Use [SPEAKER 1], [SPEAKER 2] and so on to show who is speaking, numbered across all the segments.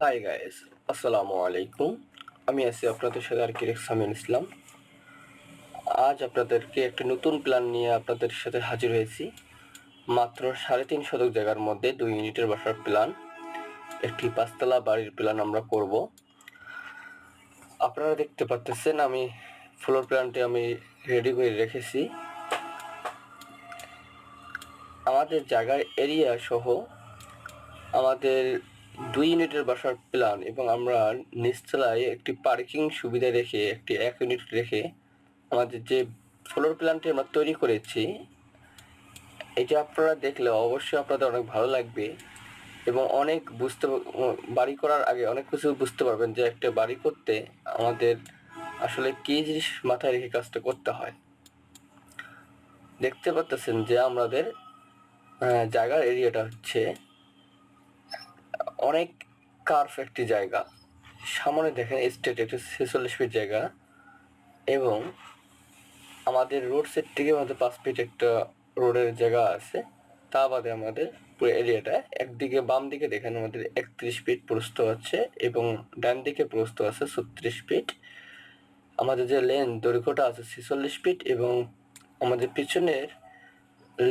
[SPEAKER 1] Hi guys আসসালামু আলাইকুম আমি আছি আপনাদের সাথে আর কিরেক সামিন ইসলাম আজ আপনাদেরকে একটি নতুন প্ল্যান নিয়ে আপনাদের সাথে হাজির হয়েছি। মাত্র সাড়ে তিন শতক জায়গার মধ্যে দুই ইউনিটের বাসার প্ল্যান একটি পাঁচতলা বাড়ির প্ল্যান আমরা করব। আপনারা দেখতে পাচ্ছেন আমি ফ্লোর প্ল্যানটি আমি রেডি করে রেখেছি। আমাদের জায়গার এরিয়া সহ আমাদের দুই ইউনিটের বাসার প্ল্যান এবং আমরা নিচতলায় একটি পার্কিং সুবিধা রেখে, একটি এক ইউনিট রেখে আমাদের যে ফ্লোর প্ল্যানটি আমরা তৈরি করেছি, এটা আপনারা দেখলে অবশ্যই আপনাদের অনেক ভালো লাগবে এবং অনেক বুঝতে বাড়ি করার আগে অনেক কিছু বুঝতে পারবেন যে একটা বাড়ি করতে আমাদের আসলে কী জিনিস মাথায় রেখে কাজটা করতে হয়। দেখতে পাচ্ছেন যে আমাদের জায়গার এরিয়াটা হচ্ছে অনেক কার্ভ একটি জায়গা। সামনে দেখেন স্টেট একটি ছেচল্লিশ ফিট জায়গা এবং আমাদের রোড সেট থেকে আমাদের পাঁচ ফিট একটা রোডের জায়গা আছে। তা বাদে আমাদের পুরো এরিয়াটা একদিকে বাম দিকে দেখেন আমাদের একত্রিশ ফিট প্রস্ত আছে এবং ডান দিকে প্রস্ত আছে ছত্রিশ ফিট আমাদের যে লেন দৈর্ঘ্যটা আছে ছেচল্লিশ ফিট এবং আমাদের পিছনের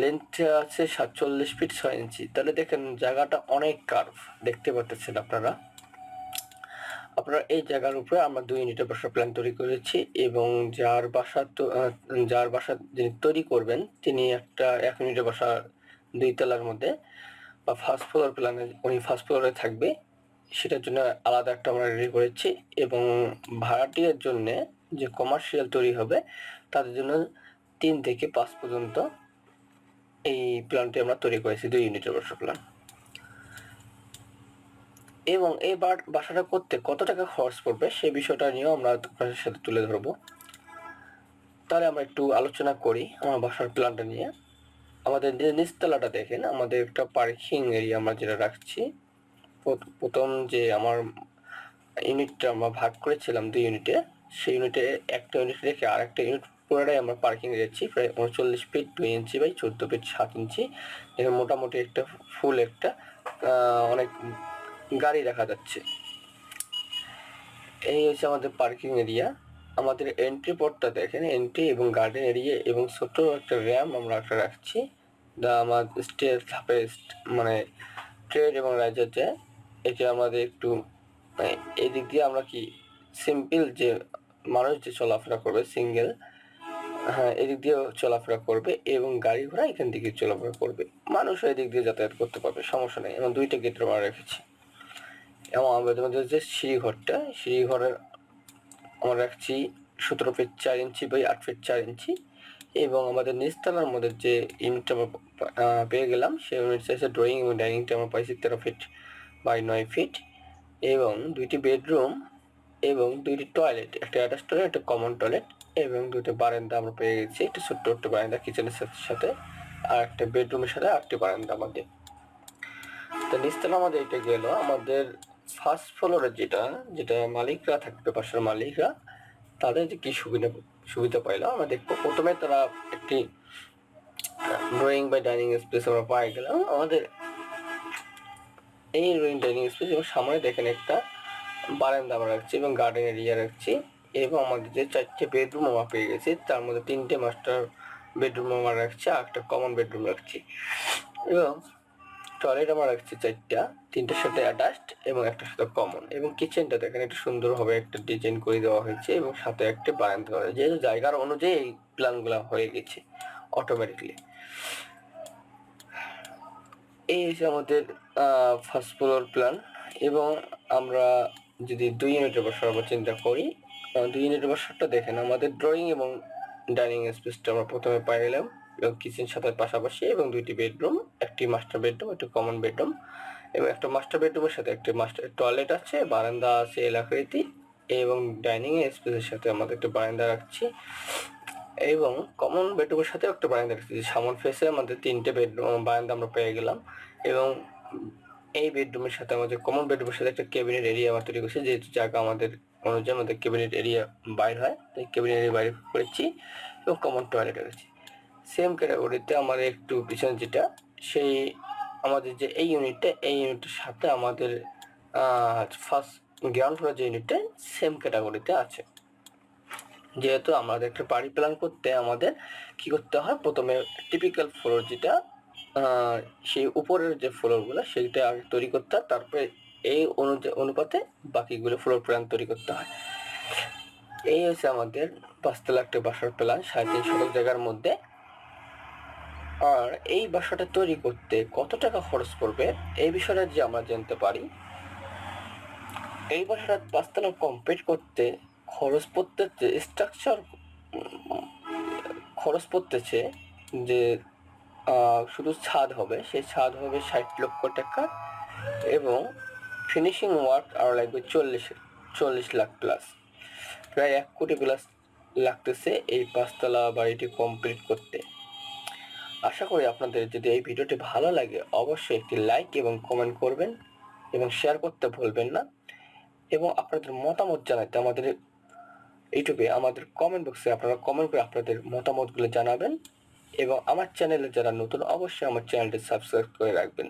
[SPEAKER 1] লেন্থটা আছে সাতচল্লিশ ফিট ছয় ইঞ্চি। তাহলে দেখেন জায়গাটা অনেক কার্ভ দেখতে পাচ্ছেন আপনারা? আপনারা এই জায়গার উপরে আমরা দুই ইউনিটের বাসা প্ল্যান তৈরি করেছি এবং যার বাসা যার বাসা যিনি তৈরি করবেন, তিনি একটা, এক ইউনিটের বাসা দুই তলার মধ্যে বা ফার্স্ট ফ্লোর প্ল্যানে উনি ফার্স্ট ফ্লোরে থাকবে। সেটার জন্য আলাদা একটা আমরা রেডি করেছি এবং ভাড়াটিয়ার জন্যে যে কমার্শিয়াল তৈরি হবে, তাদের জন্য তিন থেকে পাঁচ পর্যন্ত এই প্ল্যানটি আমরা তৈরি করেছি দুই ইউনিটের বাসা প্ল্যান এবং এই বাসাটা করতে কত টাকা খরচ পড়বে সেই বিষয়টা নিয়েও আমরা আপনাদের সাথে তুলে ধরবো। তাহলে আমরা একটু আলোচনা করি আমার বাসার প্ল্যানটা নিয়ে। আমাদের নিচতলাটা দেখেন, আমাদের একটা পার্কিং এরিয়া আমরা যেটা রাখছি। প্রথ- প্রথম যে আমার ইউনিটটা আমরা ভাগ করেছিলাম দুই ইউনিটে, সেই ইউনিটে একটা ইউনিট রেখে আর একটা ইউনিট পুরোটাই আমরা পার্কিং যাচ্ছি, প্রায় উনচল্লিশ ফিট দুই ইঞ্চি বাই চোদ্দ ফিট সাত ইঞ্চি এখানে মোটামুটি একটা ফুল একটা অনেক গাড়ি দেখা যাচ্ছে। এই হচ্ছে আমাদের পার্কিং এরিয়া আমাদের এন্ট্রি পথটা দেখেন এন্ট্রি এবং গার্ডেন এরিয়া এবং ছোট একটা র্যাম আমরা একটা রাখছি। যা আমার স্টেজ ধাপে মানে ট্রেড এবং রাইজার যায় এটা আমাদের একটু মানে এই দিক দিয়ে আমরা কি সিম্পল যে, মানুষ যে চলাফেরা করবে সিঙ্গেল হ্যাঁ এদিক দিয়েও চলাফেরা করবে এবং গাড়ি ঘোড়া এখান থেকে চলাফেরা করবে। মানুষও এদিক দিয়ে যাতায়াত করতে পারবে, সমস্যা নেই। এবং দুইটা গেট আমরা রেখেছি। এবং আমাদের মধ্যে যে সিঁড়িঘরটা সিঁড়িঘরের আমরা রাখছি সতেরো ফিট চার ইঞ্চি বাই আট ফিট চার ইঞ্চি এবং আমাদের নিচতলার মধ্যে যে ইউনিটটা আমরা পেয়ে গেলাম সেই ইউনিট আছে ড্রয়িং এবং ডাইনিংটা আমরা পাইছি তেরো ফিট বাই নয় ফিট এবং দুইটি বেডরুম এবং দুইটি টয়লেট একটা অ্যাটাচ টয়লেট একটা কমন টয়লেট এবং দুটো বারান্দা আমরা পেয়ে গেছি। একটা ছোট্ট একটা বারান্দা কিচেনের সাথে সাথে আর একটা বেডরুমের সাথে আরেকটি বারান্দা আমাদের। তো নিচতলা আমাদের এটা গেল। আমাদের ফার্স্ট ফ্লোরে যেটা যেটা মালিকরা থাকবে পাশের মালিকরা, তাদের যে কি সুবিধা সুবিধা পাইলো, আমরা দেখব। প্রথমে তারা একটি ড্রয়িং বা ডাইনিং স্পেস আমরা পাই গেলাম। আমাদের এই ড্রয়িং ডাইনিং স্পেস এবং সামনে দেখেন একটা বারান্দা আমরা রাখছি এবং গার্ডেন এরিয়া রাখছি। এবং আমাদের যে চারটে বেডরুম আমরা পেয়ে গেছে, তার মধ্যে তিনটে মাস্টার বেডরুম আমরা রাখছে, আর একটা কমন বেডরুম রাখছি। এবং টয়লেট আমার রাখছে চারটা, তিনটার সাথে অ্যাটাচড এবং একটার সাথে কমন এবং কিচেনটা দেখেন, একটু সুন্দরভাবে একটা ডিজাইন করে দেওয়া হয়েছে এবং সাথে একটা বারান্দা করা হয়েছে। যেহেতু জায়গার অনুযায়ী এই প্ল্যানগুলো হয়ে গেছে অটোমেটিকলি এই হচ্ছে আমাদের ফার্স্ট ফ্লোর প্ল্যান এবং আমরা যদি দুই ইউনিটের বসার আমরা চিন্তা করি দুই ইউনিটের বসারটা দেখেন, আমাদের ড্রয়িং এবং ডাইনিং স্পেসটা আমরা প্রথমে পাই গেলাম এবং কিচেন সাথে পাশাপাশি এবং দুইটি বেডরুম একটি মাস্টার বেডরুম একটি কমন বেডরুম এবং একটা মাস্টার বেডরুমের সাথে একটি মাস্টার টয়লেট আছে, বারান্দা আছে এলাকারীতি এবং ডাইনিং স্পেসের সাথে আমাদের একটা বারান্দা রাখছি, এবং কমন বেডরুমের সাথে একটা বারান্দা রাখছি সামন ফেসে আমাদের তিনটে বেডরুম বারান্দা আমরা পেয়ে গেলাম, এবং এই বেডরুমের সাথে আমাদের কমন বেডরুমের সাথে একটা ক্যাবিনেট এরিয়া আমরা তৈরি করছি, যেহেতু জায়গা আমাদের অনুযায়ী আমাদের ক্যাবিনেট এরিয়া বাইর হয়, তাই ক্যাবিনেট এরিয়া বাইরে করেছি এবং কমন টয়লেট রেখেছি সেম ক্যাটাগরিতে আমাদের একটু পিছনে যেটা, সেই আমাদের যে এই ইউনিটটা এই ইউনিটের সাথে আমাদের ফার্স্ট গ্রাউন্ড ফ্লোর যে ইউনিটে সেম ক্যাটাগরিতে আছে। যেহেতু আমাদের একটা বাড়ি প্ল্যান করতে আমাদের কি করতে হয়, প্রথমে টিপিক্যাল ফ্লোর যেটা সেই উপরের যে ফ্লোরগুলো সেইটা আগে তৈরি করতে হয়, তারপরে এই অনুপাতে বাকিগুলো ফ্লোর প্ল্যান তৈরি করতে হয়। এই হচ্ছে আমাদের পাঁচতলা একটা বাসার প্ল্যান, সাড়ে তিন শতক জায়গার মধ্যে। আর এই বাসাটা তৈরি করতে কত টাকা খরচ পড়বে, এই বিষয়টা যে আমরা জানতে পারি। এই বাসাটা পাঁচতলা কমপ্লিট করতে খরচ পড়তেছে স্ট্রাকচার খরচ পড়তেছে যে শুধু ছাদ হবে, সেই ছাদ হবে ষাট লক্ষ টাকা এবং ফিনিশিং ওয়ার্ক আরও লাগবে চল্লিশ চল্লিশ লাখ প্লাস প্রায় এক কোটি প্লাস লাগতেছে এই পাঁচতলা বাড়িটি কমপ্লিট করতে। আশা করি আপনাদের যদি এই ভিডিওটি ভালো লাগে, অবশ্যই একটি লাইক এবং কমেন্ট করবেন এবং শেয়ার করতে ভুলবেন না। এবং আপনাদের মতামত জানাতে আমাদের ইউটিউবে, আমাদের কমেন্ট বক্সে আপনারা কমেন্ট করে আপনাদের মতামতগুলো জানাবেন। এবং আমার চ্যানেলে যারা নতুন, অবশ্যই আমার চ্যানেলটি সাবস্ক্রাইব করে রাখবেন।